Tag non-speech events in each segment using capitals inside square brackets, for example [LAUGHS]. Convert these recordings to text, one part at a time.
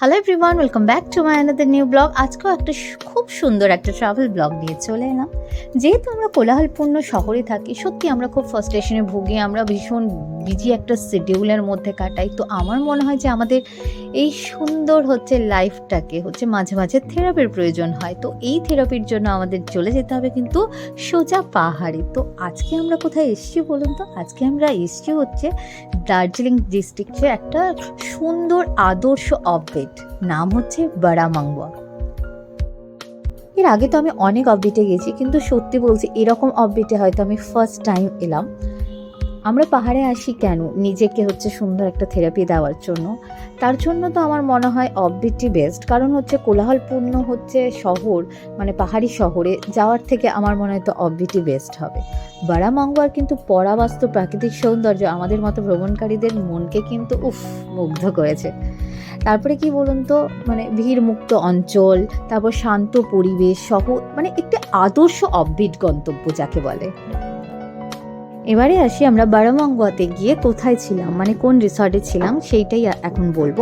Hello everyone welcome back to my another new blog আজকেও একটা খুব সুন্দর একটা ট্রাভেল ব্লগ নিয়ে চলে এলাম। যেহেতু আমরা কোলাহলপূর্ণ শহরে থাকি, সত্যি আমরা খুব ফার্স্টেশনে ভুগি, আমরা ভীষণ বিজি একটা শিডিউলের মধ্যে কাটাই। তো আমার মনে হয় যে আমাদের এই সুন্দর হচ্ছে লাইফটাকে হচ্ছে মাঝে মাঝে থেরাপির প্রয়োজন হয়। তো এই থেরাপির জন্য আমাদের চলে যেতে হবে কিন্তু সোজা পাহাড়ে। তো আজকে আমরা কোথায় এসেছি বলুন তো? আজকে আমরা এসেছি হচ্ছে দার্জিলিং ডিস্ট্রিক্টে একটা সুন্দর আদর্শ অববিট নাম হচ্ছে বারামাংবা এর আগে তো আমি অনেক অপডেটে গেছি, কিন্তু সত্যি বলছি, এরকম অপডেটে হয়তো আমি ফার্স্ট টাইম এলাম। আমরা পাহাড়ে আসি কেন? নিজেকে হচ্ছে সুন্দর একটা থেরাপি দেওয়ার জন্য। তার জন্য তো আমার মনে হয় অববিটই বেস্ট কারণ হচ্ছে কোলাহলপূর্ণ হচ্ছে শহর মানে পাহাড়ি শহরে যাওয়ার থেকে আমার মনে হয় তো অববিটই বেস্ট হবে। বারামাঙ্গোয়ার কিন্তু পরাবাস্তব প্রাকৃতিক সৌন্দর্য আমাদের মতো ভ্রমণকারীদের মনকে কিন্তু উফ, মুগ্ধ করেছে। তারপরে কি বলুন তো মানে ভিড় মুক্ত অঞ্চল, তারপর শান্ত পরিবেশ সহ মানে একটি আদর্শ অববিট গন্তব্য যাকে বলে। এবারে আসি আমরা বারামাঙ্গোয়াতে গিয়ে কোথায় ছিলাম মানে কোন রিসর্টে ছিলাম সেইটাই এখন বলব।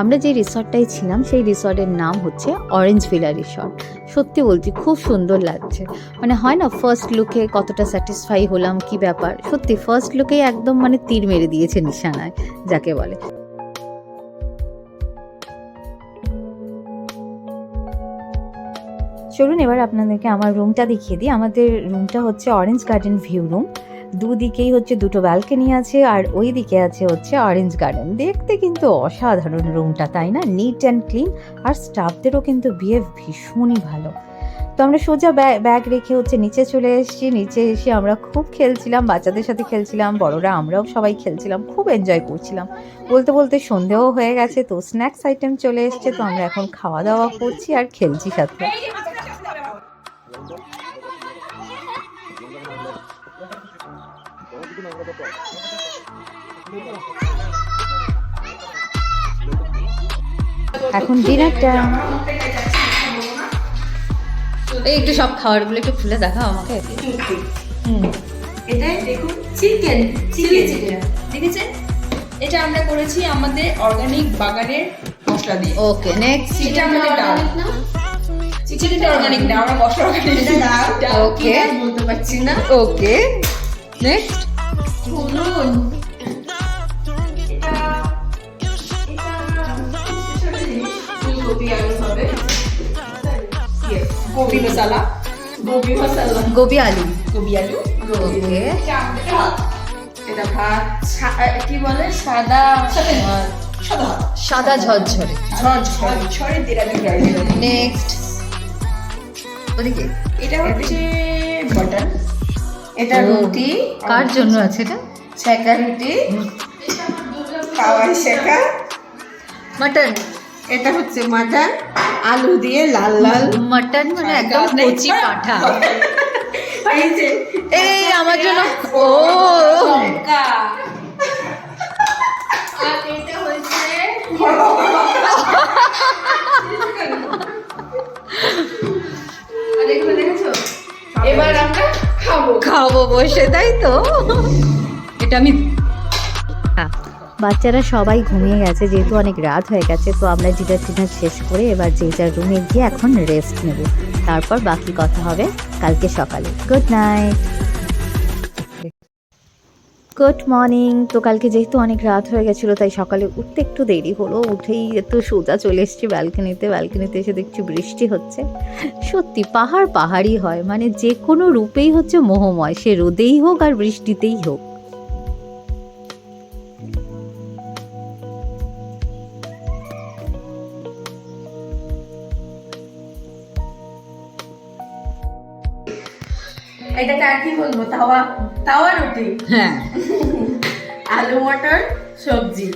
আমরা যে রিসর্টটাই ছিলাম সেই রিসর্টের নাম হচ্ছে অরেঞ্জ ভিলা রিসর্ট সত্যি বলছি, খুব সুন্দর লাগছে। মানে হয় না ফার্স্ট লুকে কতটা স্যাটিসফাই হলাম, কি ব্যাপার? সত্যি ফার্স্ট লুকেই একদম মানে তীর মেরে দিয়েছে নিশানায়, যাকে বলে। চলুন এবার আপনাদেরকে আমার রুমটা দেখিয়ে দিই। আমাদের রুমটা হচ্ছে অরেঞ্জ গার্ডেন ভিউ রুম দুদিকেই হচ্ছে দুটো ব্যালকনি আছে আর ওই দিকে আছে হচ্ছে অরেঞ্জ গার্ডেন দেখতে কিন্তু অসাধারণ রুমটা তাই না? নিট অ্যান্ড ক্লিন আর স্টাফদেরও কিন্তু বিহেভ ভীষণই ভালো। তো আমরা সোজা ব্যা- ব্যাগ রেখে হচ্ছে নিচে চলে এসেছি। নিচে এসে আমরা খুব খেলছিলাম, বাচ্চাদের সাথে খেলছিলাম, বড়রা আমরাও সবাই খেলছিলাম, খুব এনজয় করছিলাম। বলতে বলতে সন্ধেও হয়ে গেছে, তো স্ন্যাক্স আইটেম চলে এসছে, তো আমরা এখন খাওয়া দাওয়া করছি আর খেলছি সাথে। এখন ডিনার টাইম এই একটু সব খাবারগুলো একটু খুলে দেখাও আমাকে। হুম। এটা দেখুন চিকেন চিলি চিকেন দেখেছেন? এটা আমরা করেছি আমাদের অর্গানিক বাগানের মশলা দিয়ে। ওকে নেক্সট এটা আমাদের ডাল। চিকেনটা অর্গানিক না? আমরা মশলা অর্গানিক এটা ডাল। ডাল Okay. কি আর বলতে পারছি না। ওকে নেক্সট শুনুন গোবি মশলা গোবি মশলা গোবি আলু গোবি আলু ওকে এটা ভাত কি বলে? সাদা সাদা সাদা ঝরঝরে। দেরানি নেক্সট ওদিকে। এটা হচ্ছে মটন এটা রুটি। কার জন্য আছে এটা? ছেঁকা রুটি। খাওয়াই শেখা মাটন? এটা হচ্ছে মাটন। আলু দিয়ে লাল লাল। মাটন মানে একদম কচি পাঠা এই যে এই আমার জন্য ও। আর এটা হচ্ছে [LAUGHS] বসে, তাই তো? এটা আমি বাচ্চারা সবাই ঘুমিয়ে গেছে, যেহেতু অনেক রাত হয়ে গেছে, তো আমরা ডিনার টিনার শেষ করে এবার যে যার রুমে গিয়ে এখন রেস্ট নেব। তারপর বাকি কথা হবে কালকে সকালে। গুড নাইট গুড মর্নিং তো কালকে যেহেতু অনেক রাত হয়ে গেছিল, তাই সকালে উঠতে একটু দেরি হলো। উঠেই একটু সোজা চলে এসেছি ব্যালকনিতে ব্যালকনিতে এসে দেখছি বৃষ্টি হচ্ছে। সত্যি পাহাড় পাহাড়ই হয়। মানে যে কোনো রূপেই হচ্ছে মোহময়। সে রোদেই হোক আর বৃষ্টিতেই হোক। এটাকে কি বলব? তাওয়া। তাওয়া রুটি? হ্যাঁ। [LAUGHS] আলু মটর সবজি।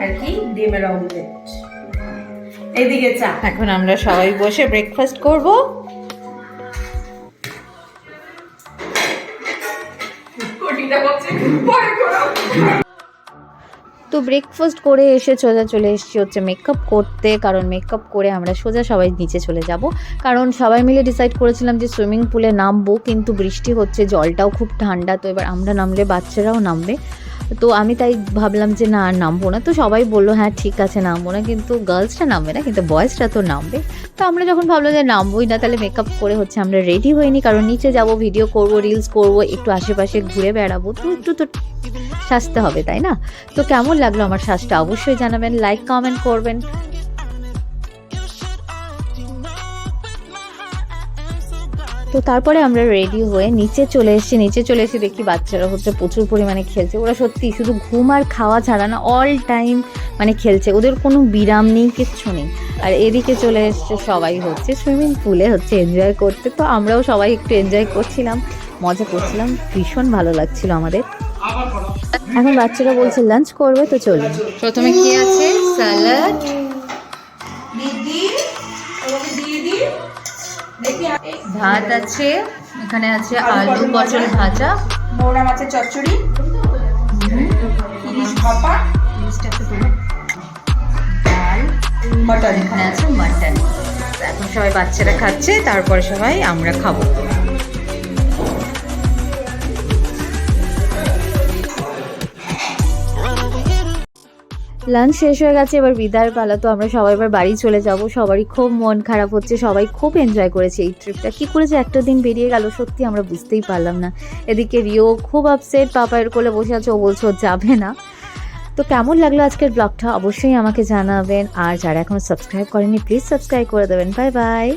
আর কি? ডিমের অমলেট এদিকে চা। এখন আমরা সবাই বসে ব্রেকফাস্ট করব। কোটিটা হচ্ছে পরে করো। তো ব্রেকফাস্ট করে এসে সোজা চলে এসেছি হচ্ছে মেকআপ করতে। কারণ মেকআপ করে আমরা সোজা সবাই নিচে চলে যাব। কারণ সবাই মিলে ডিসাইড করেছিলাম যে সুইমিং পুলে নামবো, কিন্তু বৃষ্টি হচ্ছে, জলটাও খুব ঠান্ডা। তো এবার আমরা নামলে বাচ্চারাও নামবে। তো আমি তাই ভাবলাম যে না, আর নামবো না। তো সবাই বলল হ্যাঁ ঠিক আছে, নামবো না। কিন্তু গার্লসটা নামবে না, কিন্তু বয়েজটা তো নামবে। তো আমরা যখন ভাবলাম যে নামবোই না, তাহলে মেকআপ করে হচ্ছে আমরা রেডি হইনি, কারণ নিচে যাব ভিডিও করব রিলস করব, একটু আশেপাশে ঘুরে বেড়াবো। তো একটু তো সাজতে হবে, তাই না? তো কেমন লাগল আমার সাজটা? অবশ্যই জানাবেন লাইক কমেন্ট করবেন। তো তারপরে আমরা রেডি হয়ে নিচে চলে এসেছি, নিচে চলে এসে দেখি বাচ্চারা হচ্ছে প্রচুর পরিমাণে খেলছে। ওরা সত্যি শুধু ঘুম আর খাওয়া ছাড়া না অল টাইম মানে খেলছে। ওদের কোনো বিরাম নেই, কিচ্ছু নেই। আর এদিকে চলে এসছে সবাই হচ্ছে সুইমিং পুলে হচ্ছে এনজয় করতে। তো আমরাও সবাই একটু এনজয় করছিলাম, মজা করছিলাম। ভীষণ ভালো লাগছিল আমাদের। এখন বাচ্চারা বলছে লাঞ্চ করবে, তো চলুন প্রথমে কি আছে? স্যালাড ভাত আছে এখানে আছে আলু পটল ভাজা। মোড়া মাছের চচ্চড়ি। ইলিশ ভাপা। ডাল। মটন এখানে আছে মটন। এখন সবাই বাচ্চারা খাচ্ছে তারপরে সবাই আমরা খাব। লাঞ্চ শেষ হয়ে গেছে, এবার বিদায়ের পালা। তো আমরা সবাই এবার বাড়ি চলে যাব। সবারই খুব মন খারাপ হচ্ছে, সবাই খুব এনজয় করেছে এই ট্রিপটা কি করেছে? একটা দিন বেরিয়ে গেল, সত্যি আমরা বুঝতেই পারলাম না। এদিকে রিও খুব আপসেট পাপায়ের কোলে বসে আছে, ও বলছে ও যাবে না। তো কেমন লাগল আজকের ব্লগটা অবশ্যই আমাকে জানাবেন। আর যারা এখনও সাবস্ক্রাইব করেনি প্লিজ সাবস্ক্রাইব করে দেবেন। Bye bye